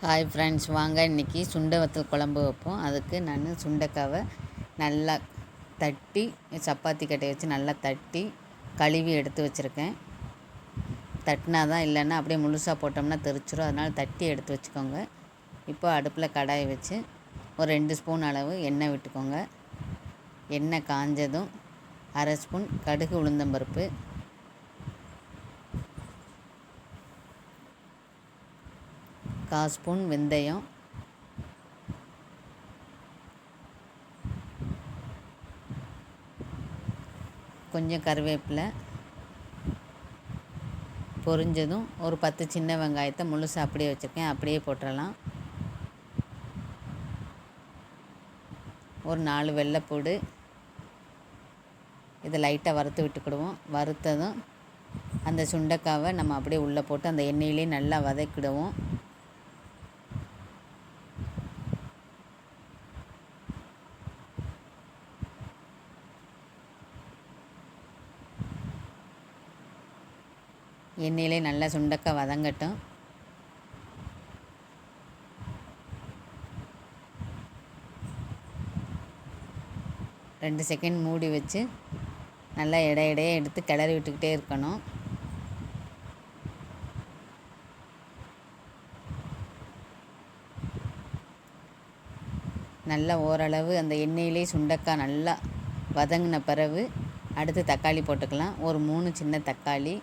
Hi friends வாங்க இன்றைக்கி சுண்டை வத்தல் குழம்பு வைப்போம். அதுக்கு நான் சுண்டைக்காவை நல்லா தட்டி சப்பாத்தி கட்டையை வச்சு நல்லா தட்டி கழுவி எடுத்து வச்சுருக்கேன். தட்டினா தான் இல்லைன்னா அப்படியே முழுசாக போட்டோம்னா தெரிச்சிடும் அதனால் தட்டி எடுத்து வச்சுக்கோங்க. இப்போ அடுப்பில் கடாயை வச்சு ஒரு ரெண்டு ஸ்பூன் அளவு எண்ணெய் விட்டுக்கோங்க. எண்ணெய் காஞ்சதும் அரை ஸ்பூன் கடுகு உளுந்தம்பருப்பு கால் ஸ்பூன் வெந்தயம். கொஞ்சம் கருவேப்பிலை. பொரிஞ்சதும் ஒரு பத்து சின்ன வெங்காயத்தை முழுசாக அப்படியே வச்சுருக்கேன். அப்படியே போட்டுடலாம் ஒரு நாலு வெள்ளைப்பூடு. இதை லைட்டாக வறுத்து விட்டுக்கிடுவோம். வறுத்ததும் அந்த சுண்டைக்காவை நம்ம அப்படியே உள்ளே போட்டு அந்த எண்ணெயிலே நல்லா வதக்கிடுவோம். எண்ணெயிலே நல்லா சுண்டக்காய் வதங்கட்டும். ரெண்டு செகண்ட் மூடி வச்சு நல்லா இடையிடையே எடுத்து கிளறி விட்டுக்கிட்டே இருக்கணும். நல்லா ஓரளவு அந்த எண்ணெயிலே சுண்டக்காய் நல்லா வதங்கின பிறகு அடுத்து தக்காளி போட்டுக்கலாம். ஒரு மூணு சின்ன தக்காளி.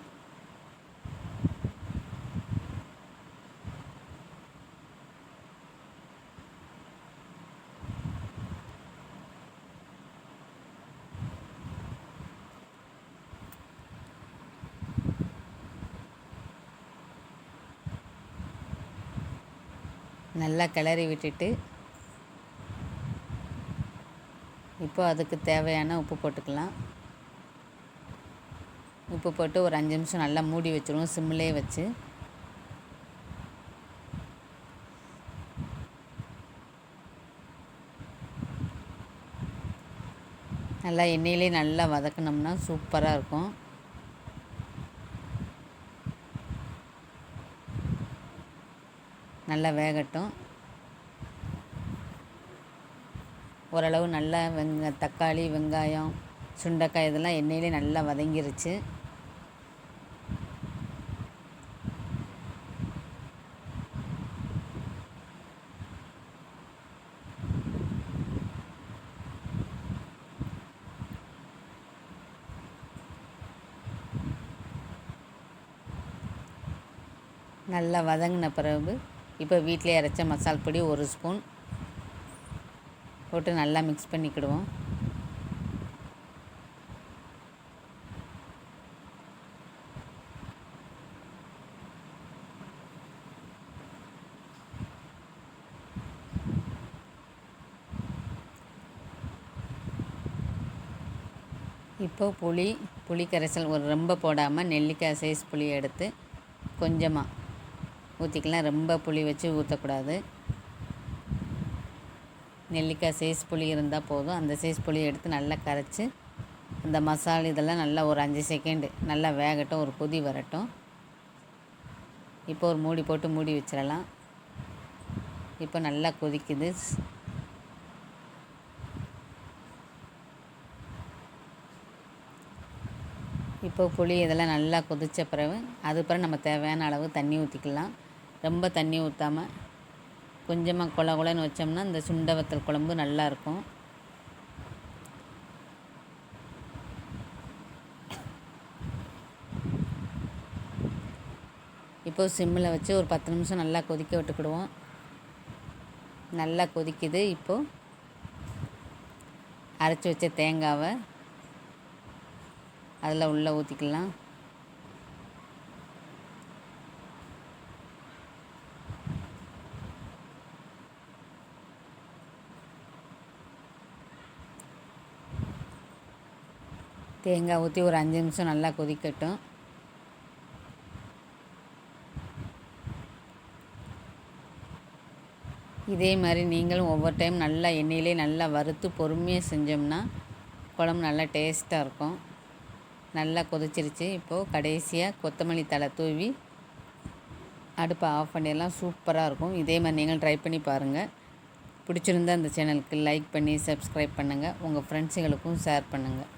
நல்லா கிளறி விட்டுட்டு இப்போ அதுக்கு தேவையான உப்பு போட்டுக்கலாம். உப்பு போட்டு ஒரு அஞ்சு நிமிஷம் நல்லா மூடி வச்சுருவோம் சிம்மிலே வச்சு. நல்லா எண்ணெயிலே நல்லா வதக்கினோம்னா சூப்பராக இருக்கும். நல்லா வேகட்டும். ஓரளவு நல்லா வெங்க தக்காளி வெங்காயம் சுண்டைக்காய் இதெல்லாம் எண்ணெயிலே நல்லா வதங்கிருச்சு. நல்லா வதங்கின பிறகு இப்போ வீட்டிலே அரைச்ச மசால் பொடி ஒரு ஸ்பூன் போட்டு நல்லா மிக்ஸ் பண்ணிக்கிடுவோம். இப்போ புளி புளி கரைசல் ஒரு ரொம்ப போடாமல் நெல்லிக்காய் சைஸ் புளி எடுத்து கொஞ்சமாக ஊற்றிக்கலாம் ரொம்ப புளி வச்சு ஊற்றக்கூடாது நெல்லிக்காய் சைஸ் புளி இருந்தால் போதும். அந்த சைஸ் புளியை எடுத்து நல்லா கரைச்சி அந்த மசாலா இதெல்லாம் நல்லா ஒரு அஞ்சு செகண்டு நல்லா வேகட்டும். ஒரு கொதி வரட்டும். இப்போ ஒரு மூடி போட்டு மூடி வச்சிடலாம். இப்போ நல்லா கொதிக்குது. இப்போ புளி இதெல்லாம் நல்லா கொதித்த பிறகு அது பிறகு நம்ம தேவையான அளவு தண்ணி ஊற்றிக்கலாம் ரொம்ப தண்ணி ஊற்றாமல் கொஞ்சமாக கொல கொலன்னு வச்சோம்னா இந்த சுண்டை வத்தல் குழம்பு நல்லாயிருக்கும். இப்போது சிம்மில் வச்சு ஒரு பத்து நிமிஷம் நல்லா கொதிக்க விட்டுக்கிடுவோம். நல்லா கொதிக்குது. இப்போது அரைச்சி வச்ச தேங்காவை அதில் உள்ளே ஊற்றிக்கலாம் தேங்காய் ஊற்றி ஒரு அஞ்சு நிமிஷம் நல்லா கொதிக்கட்டும். இதே மாதிரி நீங்களும் ஒவ்வொரு டைம் நல்லா எண்ணெயிலே நல்லா வறுத்து பொறுமையாக செஞ்சோம்னா குழம்பு நல்லா டேஸ்ட்டாக இருக்கும். நல்லா கொதிச்சிருச்சு. இப்போது கடைசியாக கொத்தமல்லி தலை தூவி அடுப்பை ஆஃப் பண்ணிடலாம். சூப்பராக இருக்கும். இதே மாதிரி நீங்கள் ட்ரை பண்ணி பாருங்கள் பிடிச்சிருந்தா அந்த சேனலுக்கு லைக் பண்ணி சப்ஸ்கிரைப் பண்ணுங்கள் உங்கள் ஃப்ரெண்ட்ஸுகளுக்கும் ஷேர் பண்ணுங்கள்